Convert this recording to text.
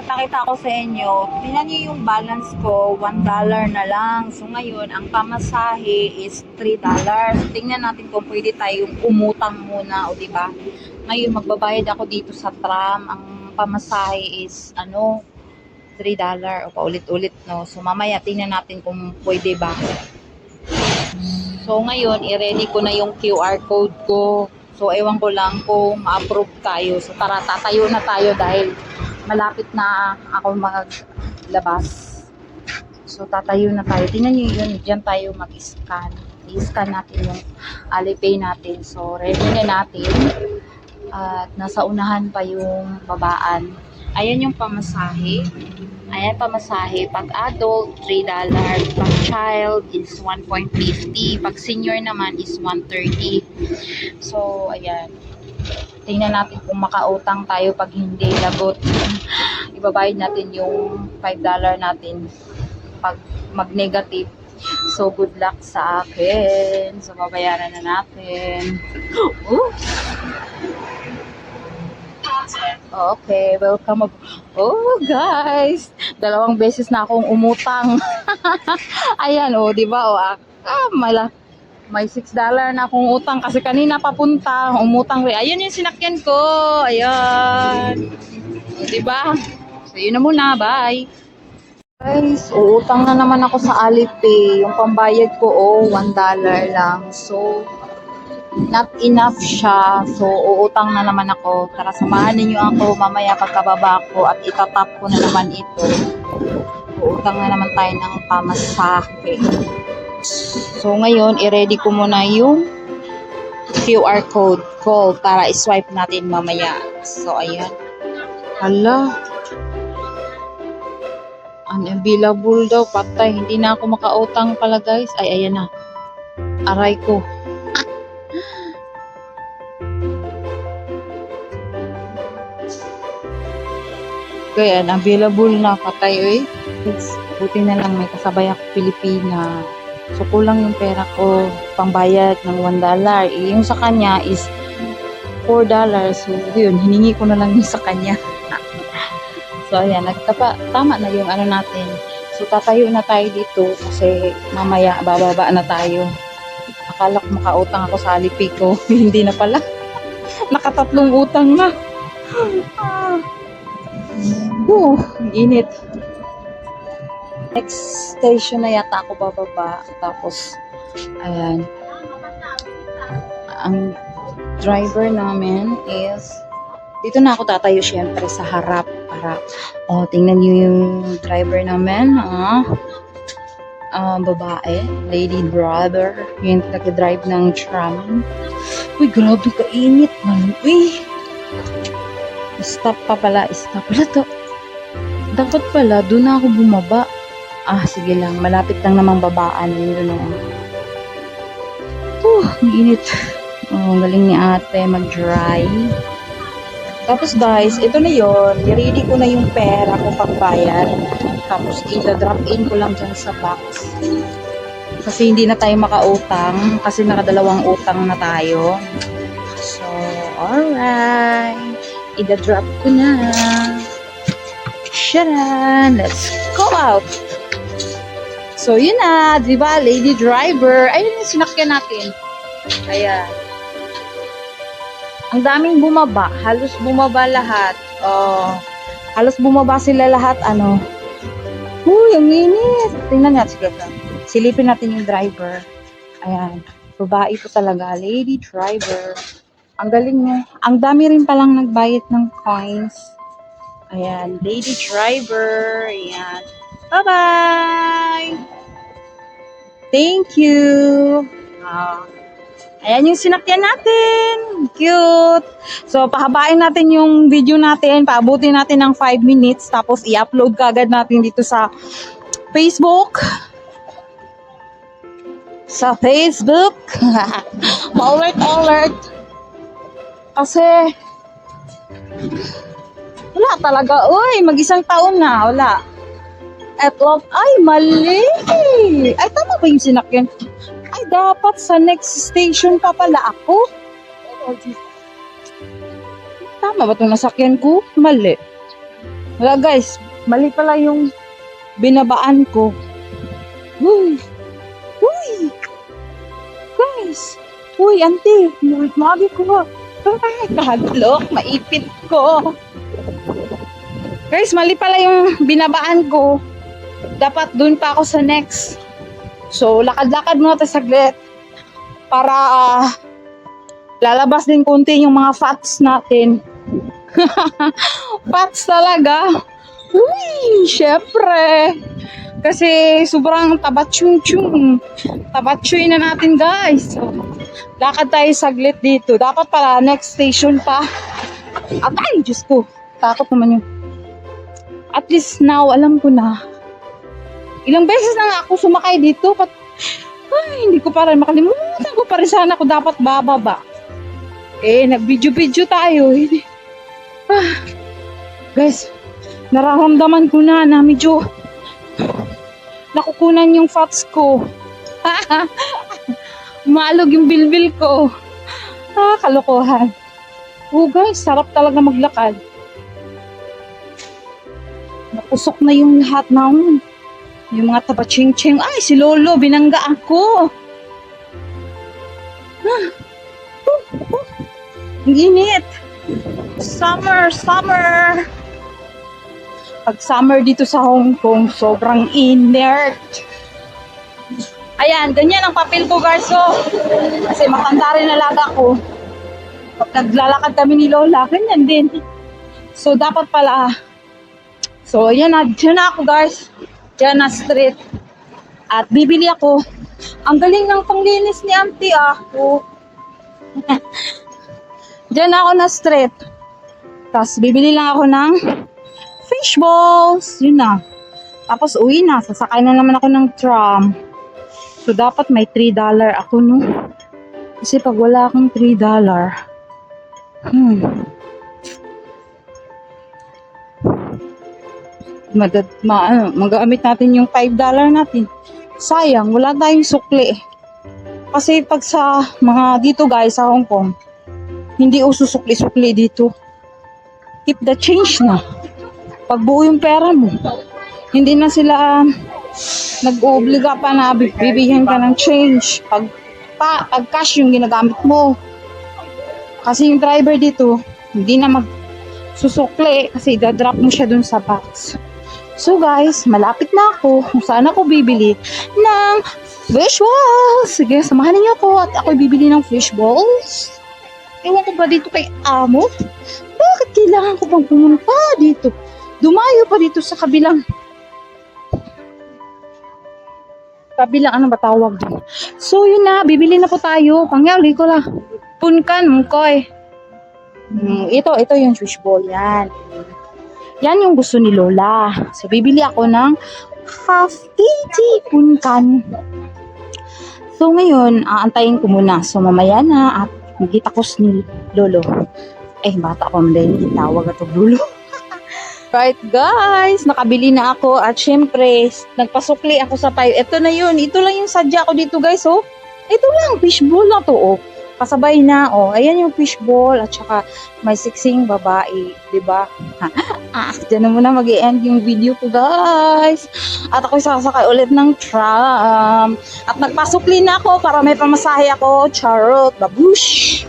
Pakita ko sa inyo. Tingnan niyo yung balance ko, $1 na lang. So ngayon, ang pamasahe is $3. Tingnan natin kung pwede tayong umutang muna, o di ba? Ngayon, magbabayad ako dito sa tram. Ang pamasahe is, ano, $3. O paulit-ulit, no? So mamaya, tingnan natin kung pwede ba. So ngayon, i-ready ko na yung QR code ko. So ewan ko lang kung ma-approve tayo. So tara, tatayo na tayo dahil malapit na ako maglabas. So tatayo na tayo. Tingnan nyo yun, dyan tayo mag-scan. I-scan natin yung Alipay natin. So ready na natin. At nasa unahan pa yung babaan. Ayan yung pamasahe. Ayan pamasahe. Pag adult, $3. Pag child is 1.50. Pag senior naman is 130. So, ayan. Tingnan natin kung makautang tayo pag hindi lagot. Ibabayad natin yung $5 natin pag mag-negative. So, good luck sa akin. So, babayaran na natin. Ooh. Okay, welcome. ab- Oh, guys. Dalawang beses na akong umutang. Ayan, oh, di ba? Oh, ah, ah, mala. May 6 dollar na akong utang kasi kanina papunta, umutang. ko. Ayan yung sinakyan ko. Ayan. Oh, di ba? So, yun na muna. Bye. Guys, uutang na naman ako sa Alipay. Yung pambayad ko, oh, 1 dollar lang. So, not enough siya. So, uutang na naman ako. Tara, samahan ninyo ako mamaya pagkababa ko at itatap ko na naman ito. Uutang na naman tayo ng pamasahe. So, ngayon, i-ready ko muna yung QR code ko para i-swipe natin mamaya. So, ayan. Hala. Unavailable daw, patay. Hindi na ako makautang pala, guys. Ay, ayan na. Aray ko. Kaya available na patay eh. Buti na lang may kasabay ako Pilipina. So kulang yung pera ko pangbayad ng $1. Eh, yung sa kanya is $4. So yun, hiningi ko na lang yung sa kanya. so ayan, nagkapa, tama na yung ano natin. So tatayo na tayo dito kasi mamaya bababa na tayo. Akala ko makautang ako sa Alipay ko. Hindi na pala. Nakatatlong utang na. ah. Ang init. Next station na yata ako bababa. Tapos, ayan. Ang driver namin is, dito na ako tatayo syempre sa harap. Para, oh, tingnan niyo yung driver namin. Ah. Ah, babae, lady driver, yung nag-drive ng tram. Uy, grabe kainit man. Uy, Stop pa pala. Stop pala to. Dapat pala, doon na ako bumaba. Ah, sige lang. Malapit lang namang babaan. Yun na. Uh, ang init. Oh, galing ni ate mag-drive. Tapos guys, ito na yon. I-ready ko na yung pera ko pagbayad. Tapos i-drop in ko lang dyan sa box. Kasi hindi na tayo makautang. Kasi nakadalawang utang na tayo. So, alright ida-drop ko na. Sharan! Let's go out! So, yun na. Di ba? Lady driver. Ayun yung sinakyan natin. Ayan. Ang daming bumaba. Halos bumaba lahat. Oh, halos bumaba sila lahat. Ano? Uy, ang init. Tingnan nga. Sige. Silipin natin yung driver. Ayan. Babae po talaga. Lady driver. Ang galing niya. Ang dami rin palang nagbayad ng coins. Ayan, lady driver. Ayan. Bye-bye! Thank you! Ah, ayan yung sinakyan natin. Cute! So, pahabain natin yung video natin. Paabutin natin ng 5 minutes. Tapos, i-upload kagad natin dito sa Facebook. Sa Facebook. alert, alert! Kasi, wala talaga. Uy, mag-isang taon na. Wala. At love, ay, mali. Ay, tama ba yung sinakyan? Ay, dapat sa next station pa pala ako. Tama ba itong nasakyan ko? Mali. Wala guys, mali pala yung binabaan ko. Uy! Uy! Guys! Uy, auntie! Magi ko. Ay, kahadlok, maipit ko. Guys, mali pala yung binabaan ko. Dapat dun pa ako sa next. So, lakad-lakad muna tayo saglit. Para ah, lalabas din konti yung mga fats natin. fats talaga. Uy, syempre. Kasi sobrang tabatsyung-tsyung. Tabatsyuy na natin, guys. So, lakad tayo saglit dito. Dapat pala next station pa. At ay, Diyos ko. Takot naman yun. At least now, alam ko na. Ilang beses na nga ako sumakay dito. Pat ay, hindi ko pa rin makalimutan ko pa rin sana ako dapat bababa. Eh, nag-video-video tayo. Hindi. Ah, guys, nararamdaman ko na na medyo nakukunan yung fats ko. Malog yung bilbil ko. Ah, kalokohan. Oh guys, sarap talaga maglakad. Napusok na yung lahat ng yung mga taba-ching-ching. Ay, si Lolo, binangga ako. Ah. Oh, oh. Ang init. Summer, summer. Pag summer dito sa Hong Kong, sobrang inert. Ayan, ganyan ang papel ko, Garso. Kasi matanda rin alaga ko. Pag naglalakad kami ni Lola, ganyan din. So, dapat pala, so, yan na, na ako, guys. Dyan na street. At bibili ako. Ang galing ng panglinis ni auntie, ah. Oh. dyan ako na street. Tapos, bibili lang ako ng fish balls. Yun na. Tapos, uwi na. Sasakay na naman ako ng tram. So, dapat may $3 ako, no? Kasi pag wala akong $3, hmm, madad, ma, ano, magamit natin yung $5 natin. Sayang, wala tayong sukli. Kasi pag sa mga dito guys, sa Hong Kong, hindi uso sukli-sukli dito. Keep the change na. Pag buo yung pera mo, hindi na sila um, nag-oobliga pa na bi- bibigyan ka ng change. Pag, pa, pag cash yung ginagamit mo. Kasi yung driver dito, hindi na mag susukli kasi dadrop mo siya dun sa box. So guys, malapit na ako kung saan ako bibili ng fish. Sige, samahan niyo ako at ako bibili ng fish balls. Ewan ko ba dito kay Amo? Bakit kailangan ko bang pumunta dito? Dumayo pa dito sa kabilang kabilang ano ba tawag doon? So yun na, bibili na po tayo. Pangyali ko lang. Punkan, mungkoy. Hmm, ito, ito yung fish ball. Yan. Yan yung gusto ni Lola. So, bibili ako ng half kg punkan. So, ngayon, aantayin ko muna. So, mamaya na at magkitakos ni Lolo. Eh, bata ko man din. Tawag ito Lolo. right, guys. Nakabili na ako. At syempre, nagpasukli ako sa payo. Ito na yun. Ito lang yung sadya ko dito, guys. Oh. Ito lang. Fishbowl na to. Oh. Kasabay na. Oh. Ayan yung fishbowl. At saka, may siksing babae. 'di ba? ah, dyan na muna mag end yung video ko, guys. At ako sasakay ulit ng tram. At nagpasukli na ako para may pamasahe ako. Charot, babush.